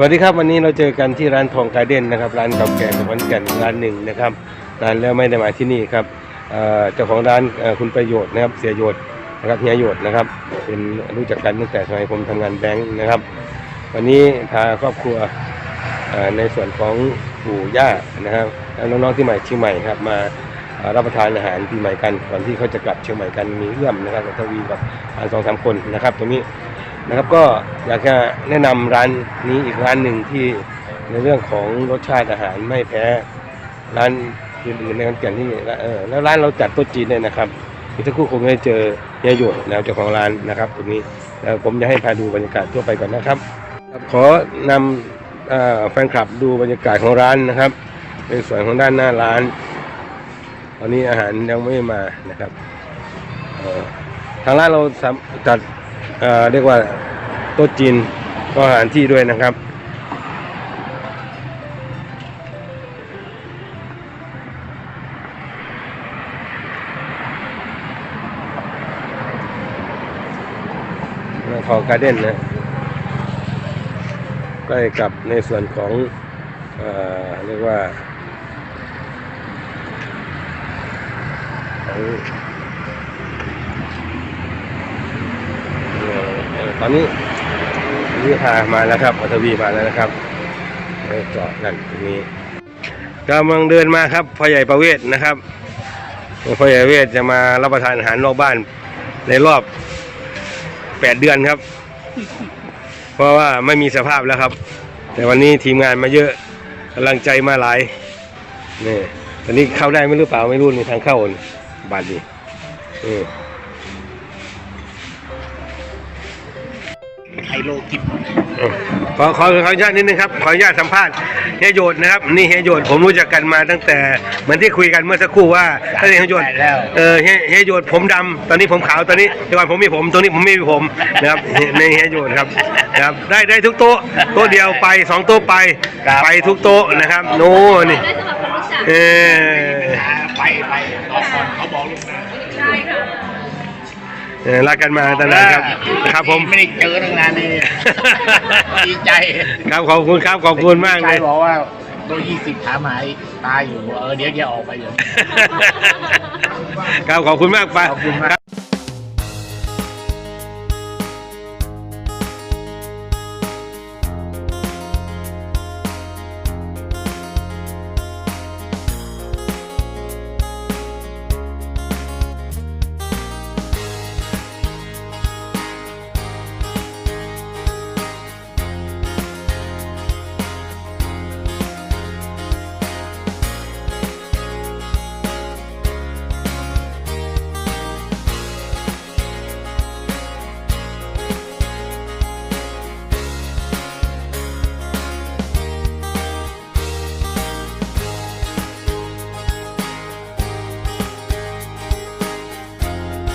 สวัสดีครับวันนี้เราเจอกันที่ร้านทองการเด้นนะครับ ร้านเก่าแก่ของขอนแก่นร้านหนึ่งนะครับนานแล้วไม่ได้มาที่นี่ครับเจ้าของร้านคุณประโยชน์นะครับเสียโยชน์นะครับเฮียโยชน์นะครับ เป็นรู้จักกันตั้งแต่สมัยผมทำงานแบงค์นะครับ วันนี้พาครอบครัวในส่วนของปู่ย่านะครับน้องๆที่ใหม่ชียงใหม่ครับมารับประทานอาหารปีใหม่กันก่อนที่เขาจะกลับเชียงใหม่กันมีเอื้อมนะครับกับทวีกับสองสามคนนะครับตรงนี้ นะครับก็อยากจะแนะนำร้านนี้อีกร้านหนึ่งที่ในเรื่องของรสชาติอาหารไม่แพ้ร้านอื่นๆในขอนแก่นที่เออแล้วร้านเราจัดโต๊ะจีนเนี่ยนะครับอีกสักครู่คงได้เจอเฮียหยวนนะครับเจ้าของร้านนะครับตรงนี้แล้วผมจะให้พาดูบรรยากาศทั่วไปก่อนนะครับ ขอนำแฟนคลับดูบรรยากาศของร้านนะครับเป็นส่วนของด้านหน้าร้าน ตอนนี้อาหารยังไม่มานะครับทางร้านเราจัด เออเรียกว่าโต๊ะจีนก็อาหารที่ด้วยนะครับทองการเด้นนะใกล้กับในส่วนของเอ่อเรียกว่าของเอ่อ ตอนนี้นี่พามาแล้วครับอัทวีมาแล้วนะครับไปจอดนั่นตรงนี้กำลังเดินมาครับพ่อใหญ่ประเวศนะครับพ่อใหญ่ประเวศจะมารับประทานอาหารนอกบ้านในรอบแปดเดือนครับ เพราะว่าไม่มีสภาพแล้วครับ แต่วันนี้ทีมงานมาเยอะกำลังใจมาหลายนี่ตอนนี้เข้าได้ไม่รู้เปล่าไม่รู้ในทางเข้านี่บัตรนี่ โลกิบเออขอขอขออนุญาตนิดนึงครับขออนุญาตสัมภาษณ์เฮียโยดนะครับนี่เฮียโยดผมรู้จักกันมาตั้งแต่เหมือนที่คุยกันเมื่อสักครู่ว่าถ้าเฮียโยดแล้วเออเฮียเฮียโยดผมดำตอนนี้ผมขาวตอนนี้เดี๋ยวก่อนผมมีผมตรงนี้ผมไม่มีผมนะครับในเฮียโยดครับนะครับได้ได้ทุกโต๊ะโต๊ะเดียวไปสองโต๊ะไปไปทุกโต๊ะนะครับโน่นี่ได้สำหรับคนรู้จักเออไปไปรอก่อนเขาบอกลูกนะใช่ค่ะเออ รักกันมาตั้งนานครับครับผม ไม่ได้เจอตั้งนานนี่ดีใจครับขอบคุณครับขอบคุณมากเลยชบอกว่าโดยยี่สิบถามหายตายอยู่เออเดี๋ยวเดี๋ยวออกไปเดี๋ยวนี้ครับขอบคุณมากไปขอบคุณมาก